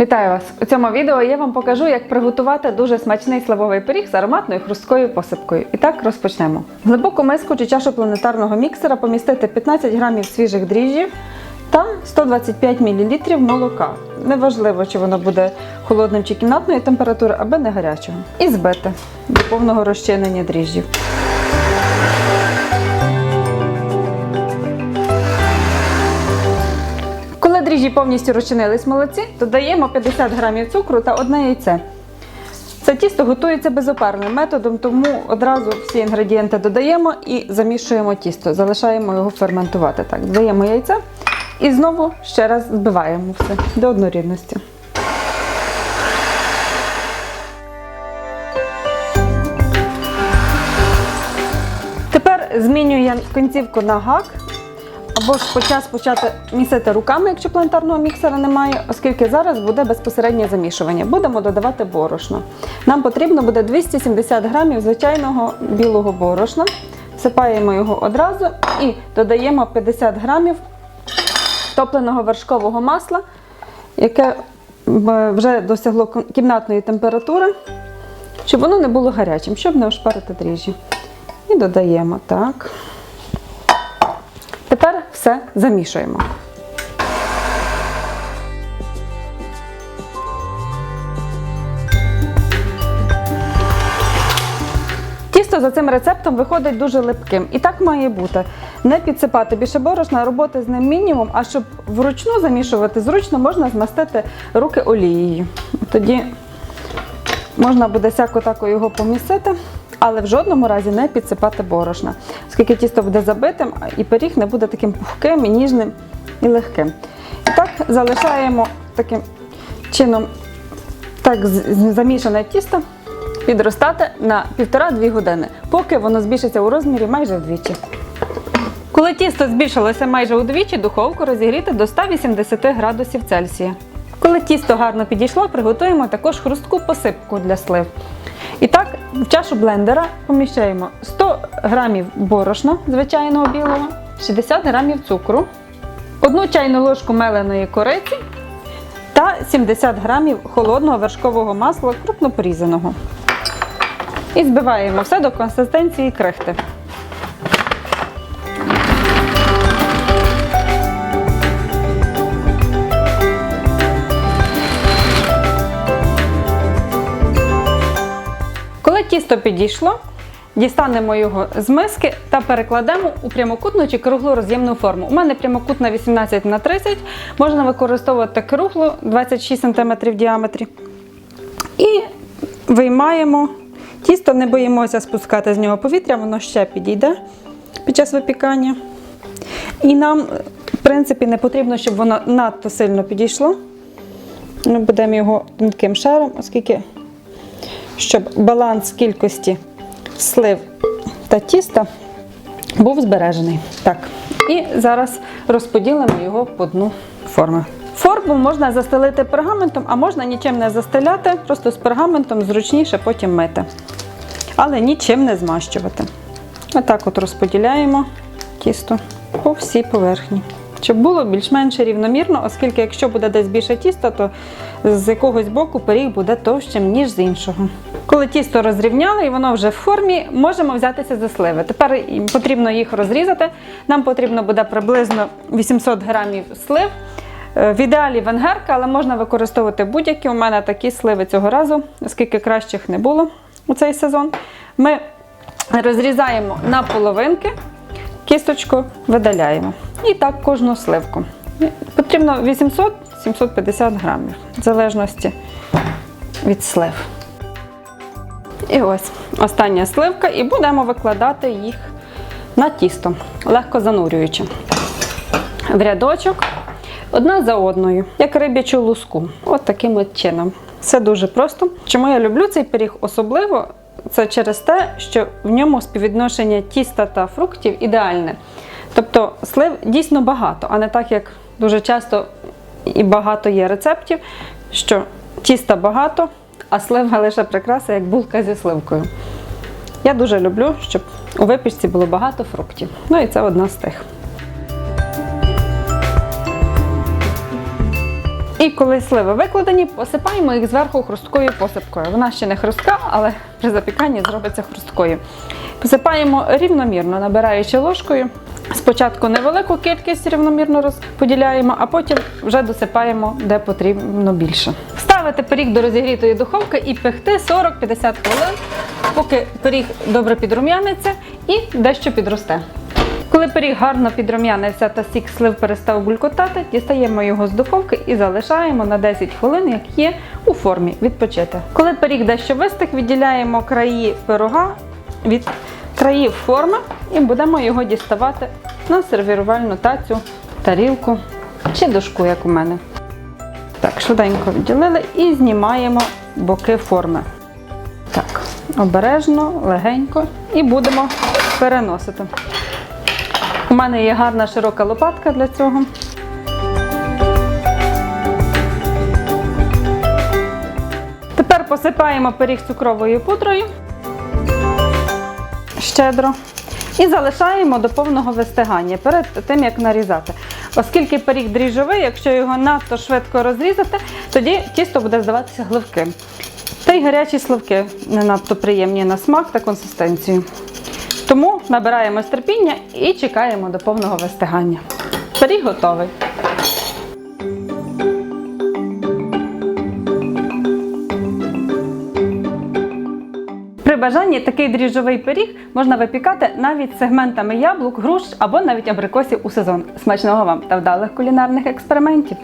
Вітаю вас! У цьому відео я вам покажу, як приготувати дуже смачний сливовий пиріг з ароматною хрусткою посипкою. І так розпочнемо. В глибоку миску чи чашу планетарного міксера помістити 15 грамів свіжих дріжджів та 125 мл молока. Неважливо, чи воно буде холодним чи кімнатної температури, аби не гарячого. І збити до повного розчинення дріжджів. Дріжджі повністю розчинились молоці, додаємо 50 грамів цукру та одне яйце. Це тісто готується безопарним методом, тому одразу всі інгредієнти додаємо і замішуємо тісто, залишаємо його ферментувати. Так, додаємо яйце і знову ще раз збиваємо все до однорідності. Тепер змінюємо кінцівку на гак. Або ж почав почати місити руками, якщо планетарного міксера немає, оскільки зараз буде безпосереднє замішування. Будемо додавати борошно. Нам потрібно буде 270 грамів звичайного білого борошна. Всипаємо його одразу і додаємо 50 грамів топленого вершкового масла, яке вже досягло кімнатної температури, щоб воно не було гарячим, щоб не ошпарити дріжджі. І додаємо так. Все замішуємо. Тісто за цим рецептом виходить дуже липким. І так має бути. Не підсипати більше борошна, роботи з ним мінімум, а щоб вручну замішувати зручно, можна змастити руки олією. Тоді можна буде сяко тако його помісити, але в жодному разі не підсипати борошна, оскільки тісто буде забитим і пиріг не буде таким пухким, ніжним і легким. І так залишаємо таким чином так замішане тісто підростати на 1,5-2 години, поки воно збільшиться у розмірі майже вдвічі. Коли тісто збільшилося майже удвічі, духовку розігріти до 180 градусів Цельсія. Коли тісто гарно підійшло, приготуємо також хрустку посипку для слив. І так, в чашу блендера поміщаємо 100 грамів борошна звичайного білого, 60 грамів цукру, 1 чайну ложку меленої кориці та 70 грамів холодного вершкового масла крупно порізаного. І збиваємо все до консистенції крихти. Тісто підійшло, дістанемо його з миски та перекладемо у прямокутну чи круглу роз'ємну форму. У мене прямокутна 18 на 30 можна використовувати круглу 26 см в діаметрі. І виймаємо тісто, не боїмося спускати з нього повітря, воно ще підійде під час випікання. І нам, в принципі, не потрібно, щоб воно надто сильно підійшло. Ми будемо його тонким шаром, оскільки щоб баланс кількості слив та тіста був збережений. Так, і зараз розподілимо його по дну форми. Форму можна застелити пергаментом, а можна нічим не застеляти, просто з пергаментом зручніше потім мити. Але нічим не змащувати. Отак от розподіляємо тісто по всій поверхні. Щоб було більш-менш рівномірно, оскільки якщо буде десь більше тіста, то з якогось боку пиріг буде товщим, ніж з іншого. Коли тісто розрівняли і воно вже в формі, можемо взятися за сливи. Тепер потрібно їх розрізати. Нам потрібно буде приблизно 800 грамів слив. Е, В ідеалі венгерка, але можна використовувати будь-які. У мене такі сливи цього разу, оскільки кращих не було у цей сезон. Ми розрізаємо на половинки, кісточку видаляємо. І так кожну сливку. Потрібно 800-750 грамів, в залежності від слив. І ось остання сливка, і будемо викладати їх на тісто, легко занурюючи. В рядочок, одна за одною, як риб'ячу луску. От таким от чином. Все дуже просто. Чому я люблю цей пиріг особливо? Це через те, що в ньому співвідношення тіста та фруктів ідеальне. Тобто слив дійсно багато, а не так, як дуже часто і багато є рецептів, що тіста багато, а слива лише прикраса, як булка зі сливкою. Я дуже люблю, щоб у випічці було багато фруктів. Ну і це одна з тих. І коли сливи викладені, посипаємо їх зверху хрусткою посипкою. Вона ще не хрустка, але при запіканні зробиться хрусткою. Посипаємо рівномірно, набираючи ложкою. Спочатку невелику кількість рівномірно розподіляємо, а потім вже досипаємо де потрібно більше. Ставити пиріг до розігрітої духовки і пекти 40-50 хвилин, поки пиріг добре підрум'яниться і дещо підросте. Коли пиріг гарно підрум'янився та сік слив перестав булькотати, дістаємо його з духовки і залишаємо на 10 хвилин, як є, у формі відпочити. Коли пиріг дещо вистиг, відділяємо краї пирога від країв форми і будемо його діставати на сервірувальну тацю, тарілку чи дошку, як у мене. Так, швиденько відділили і знімаємо боки форми. Так, обережно, легенько і будемо переносити. У мене є гарна широка лопатка для цього. Тепер посипаємо пиріг цукровою пудрою щедро. І залишаємо до повного вистигання перед тим, як нарізати. Оскільки пиріг дріжджовий, якщо його надто швидко розрізати, тоді тісто буде здаватися гливким. Та й гарячі сливки не надто приємні на смак та консистенцію. Тому набираємо терпіння і чекаємо до повного вистигання. Пиріг готовий. При бажанні такий дріжджовий пиріг можна випікати навіть сегментами яблук, груш або навіть абрикосів у сезон. Смачного вам та вдалих кулінарних експериментів!